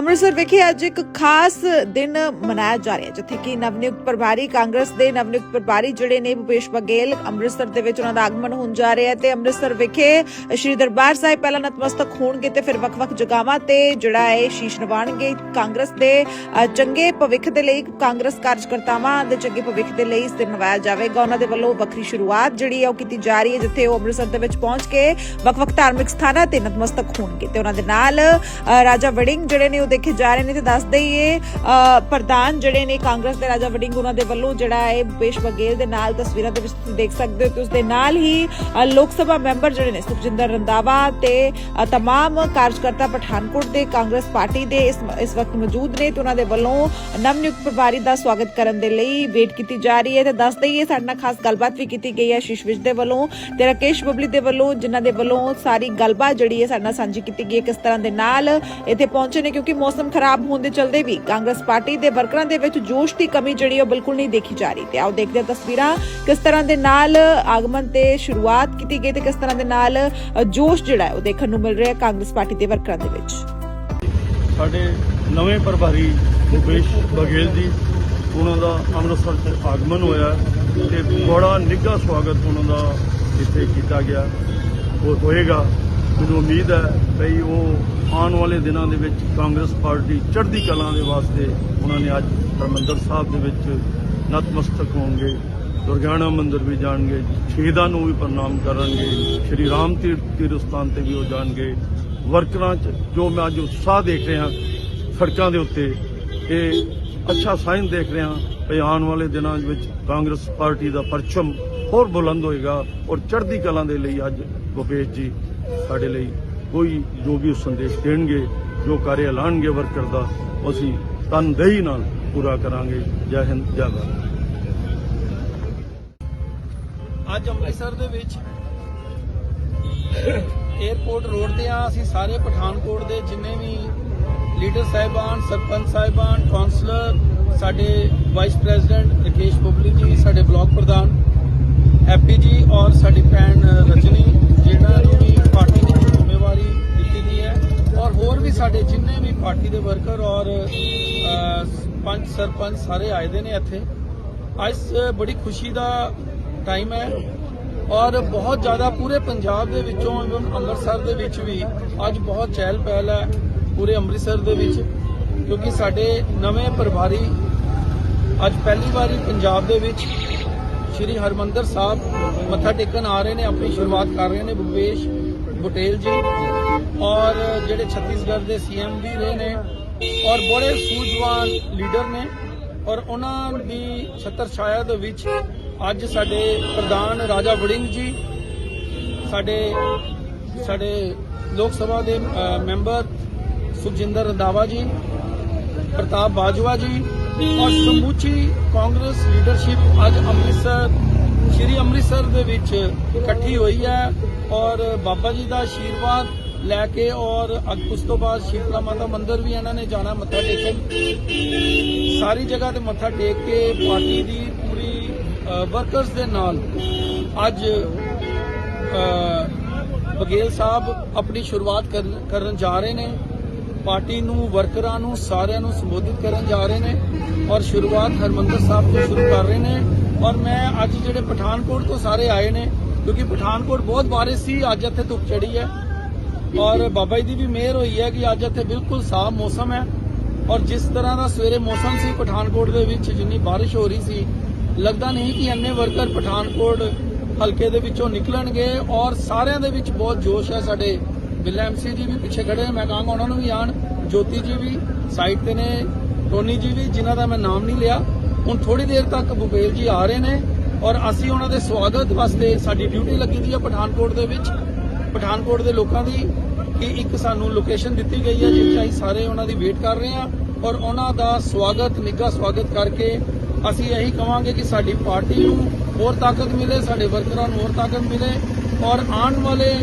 ਅੰਮ੍ਰਿਤਸਰ ਵਿਖੇ ਅੱਜ ਇੱਕ ਖਾਸ ਦਿਨ ਮਨਾਇਆ ਜਾ ਰਿਹਾ ਜਿੱਥੇ ਕਿ ਨਵਨਿਯੁਕਤ ਪ੍ਰਭਾਰੀ ਕਾਂਗਰਸ ਦੇ ਨਵਨਿਯੁਕਤ ਪ੍ਰਭਾਰੀ ਜਿਹੜੇ ਨੇ ਭੁਪੇਸ਼ ਬਘੇਲ ਅੰਮ੍ਰਿਤਸਰ ਦੇ ਵਿੱਚ ਉਹਨਾਂ ਦਾ ਆਗਮਨ ਹੋਣ ਜਾ ਰਿਹਾ ਤੇ ਅੰਮ੍ਰਿਤਸਰ ਵਿਖੇ ਸ਼੍ਰੀ ਦਰਬਾਰ ਸਾਹਿਬ ਪਹਿਲਾਂ ਨਤਮਸਤਕ ਹੋਣਗੇ ਤੇ ਫਿਰ ਵੱਖ-ਵੱਖ ਜਗ੍ਹਾਵਾਂ ਤੇ ਜਿਹੜਾ ਹੈ ਸ਼ੀਸ਼ ਨਵਾਣਗੇ। ਕਾਂਗਰਸ ਦੇ ਚੰਗੇ ਭਵਿੱਖ ਦੇ ਲਈ ਕਾਂਗਰਸ ਕਾਰਜਕਰਤਾਵਾਂ ਦੇ ਚੰਗੇ ਭਵਿੱਖ ਦੇ ਲਈ ਇਸ ਦਿਨ ਮਨਾਇਆ ਜਾਵੇਗਾ। ਉਹਨਾਂ ਦੇ ਵੱਲੋਂ ਵੱਖਰੀ ਸ਼ੁਰੂਆਤ ਜਿਹੜੀ ਹੈ ਉਹ ਕੀਤੀ ਜਾ ਰਹੀ ਹੈ, ਜਿੱਥੇ ਉਹ ਅੰਮ੍ਰਿਤਸਰ ਦੇ ਵਿੱਚ ਪਹੁੰਚ ਕੇ ਵੱਖ-ਵੱਖ ਧਾਰਮਿਕ ਸਥਾਨਾਂ ਤੇ ਨਤਮਸਤਕ ਹੋਣਗੇ ਤੇ ਉਹਨਾਂ ਦੇ ਨਾਲ ਰਾਜਾ ਵੜਿੰਗ ਜਿਹੜੇ ਨੇ ਦੇਖੇ ਜਾ ਰਹੇ ਨੇ ਤੇ ਦੱਸ ਦਈਏ ਅ, ਪ੍ਰਧਾਨ ਜਿਹੜੇ ਨੇ ਕਾਂਗਰਸ ਦੇ ਰਾਜਾ ਵਡਿੰਗ ਉਹਨਾਂ ਦੇ ਵੱਲੋਂ ਜਿਹੜਾ ਹੈ ਭੁਪੇਸ਼ ਬਘੇਲ ਦੇ ਨਾਲ ਤਸਵੀਰਾਂ ਦੇ ਵਿੱਚ ਤੁਸੀਂ ਦੇਖ ਸਕਦੇ ਹੋ ਤੇ ਉਸ ਦੇ ਨਾਲ ਹੀ ਲੋਕ ਸਭਾ ਮੈਂਬਰ ਜਿਹੜੇ ਨੇ ਸੁਖਜਿੰਦਰ ਰੰਦਾਵਾ ਤੇ ਅ, ਤਮਾਮ ਕਾਰਜਕਰਤਾ ਪਠਾਨਕੋਟ ਦੇ ਕਾਂਗਰਸ ਪਾਰਟੀ ਦੇ ਇਸ ਇਸ ਵਕਤ ਮੌਜੂਦ ਨੇ ਤੇ ਉਹਨਾਂ ਦੇ ਵੱਲੋਂ ਨਵਨਿਯੁਕਤ ਪ੍ਰਭਾਰੀ ਦਾ ਸਵਾਗਤ ਕਰਨ ਦੇ ਲਈ ਵੇਟ ਕੀਤੀ ਜਾ ਰਹੀ ਹੈ ਤੇ ਦੱਸ ਦਈਏ ਸਾਡੇ ਨਾਲ ਖਾਸ ਗੱਲਬਾਤ ਵੀ ਕੀਤੀ ਗਈ ਹੈ ਸ਼ੀਸ਼ ਵਿਜ ਦੇ ਵੱਲੋਂ ਤੇ ਰਾਕੇਸ਼ ਬਬਲੀ ਦੇ ਵੱਲੋਂ ਜਿਨ੍ਹਾਂ ਦੇ ਵੱਲੋਂ ਸਾਰੀ ਗੱਲਬਾਤ ਜਿਹੜੀ ਹੈ ਸਾਡੇ ਨਾਲ ਸਾਂਝੀ ਕੀਤੀ ਗਈ ਹੈ ਕਿਸ ਤਰ੍ਹਾਂ ਦੇ ਨਾਲ ਇੱਥੇ ਪਹੁੰਚੇ ਨੇ ਕਿਉਂਕਿ ਮੌਸਮ ਖਰਾਬ ਹੋਣ ਦੇ ਚਲਦੇ ਵੀ ਕਾਂਗਰਸ ਪਾਰਟੀ ਦੇ ਵਰਕਰਾਂ ਦੇ ਵਿੱਚ ਜੋਸ਼ ਦੀ ਕਮੀ ਜਿਹੜੀ ਉਹ ਬਿਲਕੁਲ ਨਹੀਂ ਦੇਖੀ ਜਾ ਰਹੀ। ਤੇ ਆਓ ਦੇਖਦੇ ਹਾਂ ਤਸਵੀਰਾਂ ਕਿਸ ਤਰ੍ਹਾਂ ਦੇ ਨਾਲ ਆਗਮਨ ਤੇ ਸ਼ੁਰੂਆਤ ਕੀਤੀ ਗਈ ਤੇ ਕਿਸ ਤਰ੍ਹਾਂ ਦੇ ਨਾਲ ਜੋਸ਼ ਜਿਹੜਾ ਹੈ ਉਹ ਦੇਖਣ ਨੂੰ ਮਿਲ ਰਿਹਾ ਹੈ ਕਾਂਗਰਸ ਪਾਰਟੀ ਦੇ ਵਰਕਰਾਂ ਦੇ ਵਿੱਚ। ਸਾਡੇ ਨਵੇਂ ਪ੍ਰਭਾਰੀ ਭੁਪੇਸ਼ ਬਘੇਲ ਜੀ, ਉਹਨਾਂ ਦਾ ਅੰਮ੍ਰਿਤਸਰ 'ਚ ਆਗਮਨ ਹੋਇਆ ਤੇ ਬੜਾ ਨਿੱਘਾ ਸਵਾਗਤ ਉਹਨਾਂ ਦਾ ਇੱਥੇ ਕੀਤਾ ਗਿਆ। ਉਹ ਹੋਏਗਾ, ਮੈਨੂੰ ਉਮੀਦ ਹੈ ਭਈ ਉਹ ਆਉਣ ਵਾਲੇ ਦਿਨਾਂ ਦੇ ਵਿੱਚ ਕਾਂਗਰਸ ਪਾਰਟੀ ਚੜ੍ਹਦੀ ਕਲਾ ਦੇ ਵਾਸਤੇ ਉਹਨਾਂ ਨੇ ਅੱਜ ਹਰਮੰਦਰ ਸਾਹਿਬ ਦੇ ਵਿੱਚ ਨਤਮਸਤਕ ਹੋਣਗੇ, ਦੁਰਗਿਆਣਾ ਮੰਦਿਰ ਵੀ ਜਾਣਗੇ ਸ਼ਹੀਦਾਂ ਨੂੰ ਵੀ ਪ੍ਰਣਾਮ ਕਰਨਗੇ, ਸ਼੍ਰੀ ਰਾਮ ਤੀਰਥ ਤੀਰਥ ਸਥਾਨ ਤੇ ਵੀ ਉਹ ਜਾਣਗੇ। ਵਰਕਰਾਂ 'ਚ ਜੋ ਮੈਂ ਅੱਜ ਉਤਸ਼ਾਹ ਦੇਖ ਰਿਹਾ, ਸੜਕਾਂ ਦੇ ਉੱਤੇ ਇਹ ਅੱਛਾ ਸਾਈਨ ਦੇਖ ਰਿਹਾ ਕਿ ਆਉਣ ਵਾਲੇ ਦਿਨਾਂ ਵਿੱਚ ਕਾਂਗਰਸ ਪਾਰਟੀ ਦਾ ਪਰਚਮ ਹੋਰ ਬੁਲੰਦ ਹੋਏਗਾ ਔਰ ਚੜ੍ਹਦੀ ਕਲਾ ਦੇ ਲਈ ਅੱਜ ਗੋਪੇਸ਼ ਜੀ ਸਾਡੇ ਲਈ ਕੋਈ ਜੋ ਵੀ ਸੰਦੇਸ਼ ਦੇਣਗੇ, ਜੋ ਕਾਰਜ ਐਲਾਨਗੇ ਵਰਕਰ ਦਾ, ਅਸੀਂ ਤਨਦੇਹੀ ਨਾਲ ਪੂਰਾ ਕਰਾਂਗੇ। ਜੈ ਹਿੰਦ, ਜੈ ਭਾਰਤ। ਅੱਜ ਅੰਮ੍ਰਿਤਸਰ ਦੇ ਵਿੱਚ 에어ਪੋਰਟ ਰੋਡ ਤੇ ਆ, ਅਸੀਂ ਸਾਰੇ ਪਠਾਨਕੋਟ ਦੇ ਜਿੰਨੇ ਵੀ ਲੀਡਰ ਸਾਹਿਬਾਨ, ਸਰਪੰਚ ਸਾਹਿਬਾਨ ਕਾਉਂਸਲਰ ਸਾਡੇ ਵਾਈਸ ਪ੍ਰੈਜ਼ੀਡੈਂਟ ਰਕੇਸ਼ ਬੁਬਲੀ ਜੀ, ਸਾਡੇ ਬਲਾਕ ਪ੍ਰਧਾਨ ਹੈਪੀ ਜੀ ਔਰ ਸਾਡੀ ਭੈਣ ਰਜਨੀ ਜਿਹਨਾਂ ਨੂੰ ਵੀ ਪਾਰਟੀ ਦੀ ਜ਼ਿੰਮੇਵਾਰੀ ਦਿੱਤੀ ਗਈ ਹੈ ਔਰ ਹੋਰ ਵੀ ਸਾਡੇ ਜਿੰਨੇ ਵੀ ਪਾਰਟੀ ਦੇ ਵਰਕਰ ਔਰ ਅਹ, ਪੰਚ ਸਰਪੰਚ ਸਾਰੇ ਆਏ ਦੇ ਨੇ ਇੱਥੇ। ਅੱਜ ਬੜੀ ਖੁਸ਼ੀ ਦਾ ਟਾਈਮ ਹੈ ਔਰ ਬਹੁਤ ਜ਼ਿਆਦਾ ਪੂਰੇ ਪੰਜਾਬ ਦੇ ਵਿੱਚੋਂ, even ਅੰਮ੍ਰਿਤਸਰ ਦੇ ਵਿੱਚ ਵੀ ਅੱਜ ਬਹੁਤ ਚਹਿਲ ਪਹਿਲ ਹੈ ਪੂਰੇ ਅੰਮ੍ਰਿਤਸਰ ਦੇ ਵਿੱਚ, ਕਿਉਂਕਿ ਸਾਡੇ ਨਵੇਂ ਪ੍ਰਭਾਰੀ ਅੱਜ ਪਹਿਲੀ ਵਾਰੀ ਪੰਜਾਬ ਦੇ ਵਿੱਚ ਸ਼੍ਰੀ ਹਰਮੰਦਰ ਸਾਹਿਬ ਮੱਥਾ ਟੇਕਣ ਆ ਰਹੇ ਨੇ, ਆਪਣੀ ਸ਼ੁਰੂਆਤ ਕਰ ਰਹੇ ਨੇ ਭੁਪੇਸ਼ ਬਟੇਲ ਜੀ ਔਰ ਜਿਹੜੇ ਛੱਤੀਸਗੜ੍ਹ ਦੇ ਸੀਐਮ ਵੀ ਰਹੇ ਨੇ ਔਰ ਬੜੇ ਸੂਝਵਾਨ ਲੀਡਰ ਨੇ ਔਰ ਉਹਨਾਂ ਦੀ ਛਤਰ ਛਾਇਆ ਦੇ ਵਿੱਚ ਅੱਜ ਸਾਡੇ ਪ੍ਰਧਾਨ ਰਾਜਾ ਵੜਿੰਗ ਜੀ, ਸਾਡੇ ਸਾਡੇ ਲੋਕ ਸਭਾ ਦੇ ਮੈਂਬਰ ਸੁਖਜਿੰਦਰ ਰੰਦਾਵਾ ਜੀ, ਪ੍ਰਤਾਪ ਬਾਜਵਾ ਜੀ ਔਰ ਸਮੂਚੀ ਕਾਂਗਰਸ ਲੀਡਰਸ਼ਿਪ ਅੱਜ ਅੰਮ੍ਰਿਤਸਰ, ਸ਼੍ਰੀ ਅੰਮ੍ਰਿਤਸਰ ਦੇ ਵਿੱਚ ਇਕੱਠੀ ਹੋਈ ਹੈ ਔਰ ਬਾਬਾ ਜੀ ਦਾ ਆਸ਼ੀਰਵਾਦ ਲੈ ਕੇ ਔਰ ਉਸ ਤੋਂ ਬਾਅਦ ਸ਼ੀਤਲਾ ਮਾਤਾ ਮੰਦਿਰ ਵੀ ਇਹਨਾਂ ਨੇ ਜਾਣਾ ਮੱਥਾ ਟੇਕਣ। ਸਾਰੀ ਜਗ੍ਹਾ ਤੇ ਮੱਥਾ ਟੇਕ ਕੇ ਪਾਰਟੀ ਦੀ ਪੂਰੀ ਵਰਕਰਸ ਦੇ ਨਾਲ ਅੱਜ ਅ, ਬਗੇਲ ਸਾਹਿਬ ਆਪਣੀ ਸ਼ੁਰੂਆਤ ਕਰਨ- ਕਰਨ ਜਾ ਰਹੇ ਨੇ। ਪਾਰਟੀ ਨੂੰ ਵਰਕਰਾਂ ਨੂੰ ਸਾਰਿਆਂ ਨੂੰ ਸੰਬੋਧਿਤ ਕਰਨ ਜਾ ਰਹੇ ਨੇ ਔਰ ਸ਼ੁਰੂਆਤ ਹਰਮੰਦਰ ਸਾਹਿਬ ਤੋਂ ਸ਼ੁਰੂ ਕਰ ਰਹੇ ਨੇ। ਔਰ ਮੈਂ ਅੱਜ ਜਿਹੜੇ ਪਠਾਨਕੋਟ ਤੋਂ ਸਾਰੇ ਆਏ ਨੇ ਕਿਉਂਕਿ ਪਠਾਨਕੋਟ ਬਹੁਤ ਬਾਰਿਸ਼ ਸੀ ਅੱਜ ਇੱਥੇ ਧੁੱਪ ਚੜੀ ਹੈ। ਔਰ ਬਾਬਾ ਜੀ ਦੀ ਵੀ ਮਿਹਰ ਹੋਈ ਹੈ ਕਿ ਅੱਜ ਇੱਥੇ ਬਿਲਕੁਲ ਸਾਫ਼ ਮੌਸਮ ਹੈ। ਔਰ ਜਿਸ ਤਰ੍ਹਾਂ ਦਾ ਸਵੇਰੇ ਮੌਸਮ ਸੀ, ਪਠਾਨਕੋਟ ਦੇ ਵਿੱਚ ਜਿੰਨੀ ਬਾਰਿਸ਼ ਹੋ ਰਹੀ ਸੀ, ਲੱਗਦਾ ਨਹੀਂ ਕਿ ਇੰਨੇ ਵਰਕਰ ਪਠਾਨਕੋਟ ਹਲਕੇ ਦੇ ਵਿੱਚੋਂ ਨਿਕਲਣਗੇ। ਔਰ ਸਾਰਿਆਂ ਦੇ ਵਿੱਚ ਬਹੁਤ ਜੋਸ਼ ਹੈ ਸਾਡੇ। ਬਿੱਲਾ ਐਮਸੀ ਜੀ ਵੀ ਪਿੱਛੇ ਖੜੇ ਮੈਂ ਕਹਾਂਗਾ ਉਹਨਾਂ ਨੂੰ ਵੀ ਆਣ। ਜੋਤੀ ਜੀ ਵੀ ਸਾਈਡ ਤੇ ਨੇ, ਟੋਨੀ ਜੀ ਵੀ, ਜਿਨ੍ਹਾਂ ਦਾ ਮੈਂ ਨਾਮ ਨਹੀਂ ਲਿਆ। ਹੁਣ ਥੋੜੀ ਦੇਰ ਤੱਕ ਭੁਪੇਲ ਜੀ ਆ ਰਹੇ ਨੇ। ਔਰ ਅਸੀਂ ਉਹਨਾਂ ਦੇ ਸਵਾਗਤ ਵਾਸਤੇ ਸਾਡੀ ਡਿਊਟੀ ਲੱਗੀ ਦੀ ਹੈ ਪਠਾਨਕੋਟ ਦੇ ਵਿੱਚ। ਪਠਾਨਕੋਟ ਦੇ ਲੋਕਾਂ ਦੀ ਕਿ ਇੱਕ ਸਾਨੂੰ ਲੋਕੇਸ਼ਨ ਦਿੱਤੀ ਗਈ ਹੈ ਜਿੱਥੇ ਅਸੀਂ ਸਾਰੇ ਉਹਨਾਂ ਦੀ ਵੇਟ ਕਰ ਰਹੇ ਹਾਂ ਔਰ ਉਹਨਾਂ ਦਾ ਸਵਾਗਤ, ਨਿੱਘਾ ਸਵਾਗਤ ਕਰਕੇ ਅਸੀਂ ਇਹੀ ਕਵਾਂਗੇ ਕਿ ਸਾਡੀ ਪਾਰਟੀ ਨੂੰ ਹੋਰ ਤਾਕਤ ਮਿਲੇ, ਸਾਡੇ ਵਰਕਰਾਂ ਨੂੰ ਹੋਰ ਤਾਕਤ ਮਿਲੇ ਔਰ ਆਉਣ ਵਾਲੇ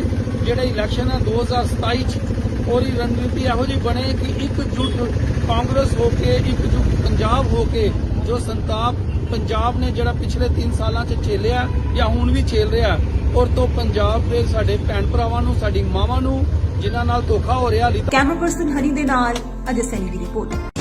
ਜਿਹੜੇ ਇਲੈਕਸ਼ਨ ਹੈ 2027 ਚ, ਉਹਦੀ ਰਣਨੀਤੀ ਇਹੋ ਜਿਹੀ ਬਣੇ ਕਿ ਇਕਜੁੱਟ ਕਾਂਗਰਸ ਹੋ ਕੇ ਇਕਜੁੱਟ ਪੰਜਾਬ ਹੋ ਕੇ, ਜੋ ਸੰਤਾਪ ਪੰਜਾਬ ਨੇ ਜਿਹੜਾ ਪਿਛਲੇ 3 ਸਾਲਾਂ ਚ ਝੇਲਿਆ ਜਾਂ ਹੁਣ ਵੀ ਝੇਲ ਰਿਹਾ ਔਰ ਤੋਂ ਪੰਜਾਬ ਦੇ ਸਾਡੇ ਭੈਣ ਭਰਾਵਾਂ ਨੂੰ, ਸਾਡੀ ਮਾਵਾਂ ਨੂੰ, ਜਿਨ੍ਹਾਂ ਨਾਲ ਧੋਖਾ ਹੋ ਰਿਹਾ ਹਾਲੀ ਕੈਮਰਾ ਪਰਸਨ ਹਰੀ ਦੇ ਨਾਲ, ਅਜੇ ਸੈਨੀ ਦੀ ਰਿਪੋਰਟ।